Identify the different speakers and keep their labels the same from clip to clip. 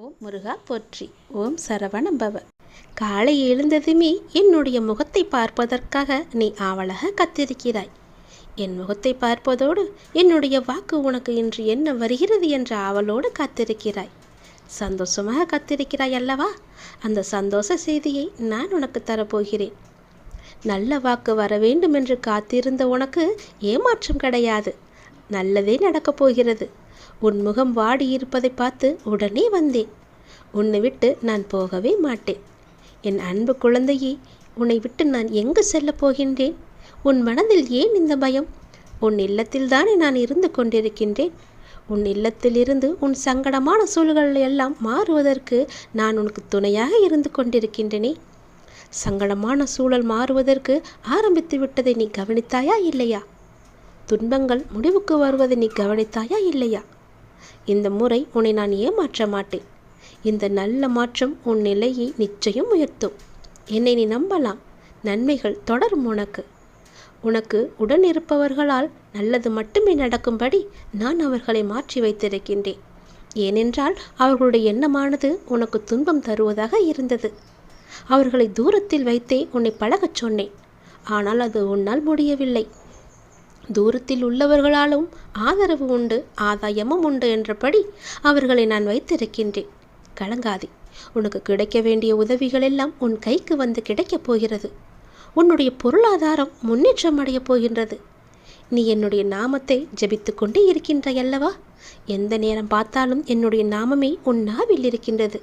Speaker 1: ஓம் முருகா போற்றி. ஓம் சரவணம்பவ. காலை எழுந்ததுமே என்னுடைய முகத்தை பார்ப்பதற்காக நீ ஆவலாக கத்திருக்கிறாய். என் முகத்தை பார்ப்பதோடு என்னுடைய வாக்கு உனக்கு இன்று என்ன வருகிறது என்ற ஆவலோடு காத்திருக்கிறாய். சந்தோஷமாக காத்திருக்கிறாய் அல்லவா? அந்த சந்தோஷ செய்தியை நான் உனக்கு தரப்போகிறேன். நல்ல வாக்கு வர வேண்டும் என்று காத்திருந்த உனக்கு ஏமாற்றம் கிடையாது. நல்லதே நடக்கப் போகிறது. உன் முகம் வாடியிருப்பதை பார்த்து உடனே வந்தேன். உன்னை விட்டு நான் போகவே மாட்டேன். என் அன்பு குழந்தையே உன்னை விட்டு நான் எங்கு செல்லப் போகின்றேன்? உன் மனதில் ஏன் இந்த பயம்? உன் இல்லத்தில்தானே நான் இருந்து கொண்டிருக்கின்றேன். உன் இல்லத்திலிருந்து உன் சங்கடமான சூழல்கள் எல்லாம் மாறுவதற்கு நான் உனக்கு துணையாக இருந்து கொண்டிருக்கின்றனே. சங்கடமான சூழல் மாறுவதற்கு ஆரம்பித்து விட்டதை நீ கவனித்தாயா இல்லையா? துன்பங்கள் முடிவுக்கு வருவதை நீ கவனித்தாயா இல்லையா? இந்த முறை உன்னை நான் ஏமாற்ற மாட்டேன். இந்த நல்ல மாற்றம் உன் நிலையை நிச்சயம் உயர்த்தும். என்னை நீ நம்பலாம். நன்மைகள் தொடரும் உனக்கு. உனக்கு உடன் இருப்பவர்களால் நல்லது மட்டுமே நடக்கும்படி நான் அவர்களை மாற்றி வைத்திருக்கின்றேன். ஏனென்றால் அவர்களுடைய எண்ணமானது உனக்கு துன்பம் தருவதாக இருந்தது. அவர்களை தூரத்தில் வைத்தே உன்னை பழகச் சொன்னேன். ஆனால் அது உன்னால் முடியவில்லை. தூரத்தில் உள்ளவர்களாலும் ஆதரவு உண்டு ஆதாயமும் உண்டு என்றபடி அவர்களை நான் வைத்திருக்கின்றேன். கலங்காதே உனக்கு கிடைக்க வேண்டிய உதவிகள் எல்லாம் உன் கைக்கு வந்து கிடைக்கப் போகிறது. உன்னுடைய பொருளாதாரம் முன்னேற்றம் அடையப் போகின்றது. நீ என்னுடைய நாமத்தை ஜபித்து கொண்டே இருக்கின்றாயல்லவா எந்த நேரம் பார்த்தாலும் என்னுடைய நாமமே உன் நாவில் இருக்கின்றது.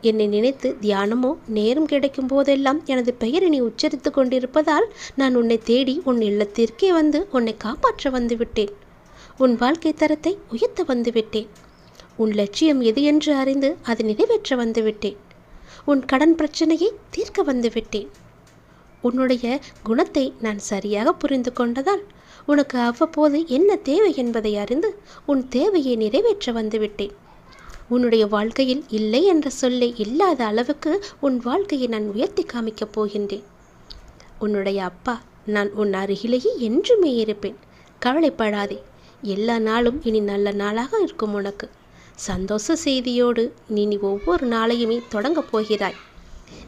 Speaker 1: என்னை நினைத்து தியானமோ நேரம் கிடைக்கும் போதெல்லாம் எனது பெயரை நீ உச்சரித்து கொண்டிருப்பதால் நான் உன்னை தேடி உன் இல்லத்திற்கே வந்து உன்னை காப்பாற்ற வந்துவிட்டேன். உன் வாழ்க்கை தரத்தை உயர்த்த வந்துவிட்டேன். உன் லட்சியம் எது என்று அறிந்து அதை நிறைவேற்ற வந்துவிட்டேன். உன் கடன் பிரச்சனையை தீர்க்க வந்துவிட்டேன். உன்னுடைய குணத்தை நான் சரியாக புரிந்து கொண்டதால் உனக்கு அவ்வப்போது என்ன தேவை என்பதை அறிந்து உன் தேவையை நிறைவேற்ற வந்துவிட்டேன். உன்னுடைய வாழ்க்கையில் இல்லை என்ற சொல்லை இல்லாத அளவுக்கு உன் வாழ்க்கையை நான் உயர்த்தி காமிக்கப் போகின்றேன். உன்னுடைய அப்பா நான் உன் அருகிலேயே என்றுமே இருப்பேன். கவலைப்படாதே. எல்லா நாளும் இனி நல்ல நாளாக இருக்கும் உனக்கு. சந்தோஷ செய்தியோடு நீ நீ ஒவ்வொரு நாளையுமே தொடங்கப் போகிறாய்.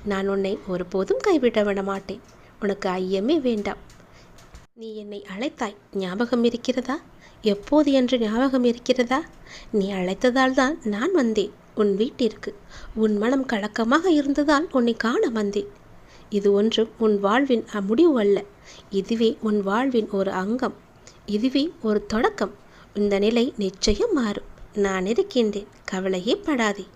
Speaker 1: நான் உன்னை ஒருபோதும் கைவிட விட மாட்டேன். உனக்கு ஐயமே வேண்டாம். நீ என்னை அழைத்தாய் ஞாபகம் இருக்கிறதா? எப்போது என்று ஞாபகம் இருக்கிறதா? நீ அழைத்ததால் தான் நான் வந்தேன் உன் வீட்டிற்கு. உன் மனம் கலக்கமாக இருந்ததால் உன்னை காண வந்தேன். இது ஒன்றும் உன் வாழ்வின் முடிவு அல்ல இதுவே உன் வாழ்வின் ஒரு அங்கம் இதுவே ஒரு தொடக்கம். இந்த நிலை நிச்சயம் மாறும். நான் இருக்கின்றேன் கவலையே படாதே.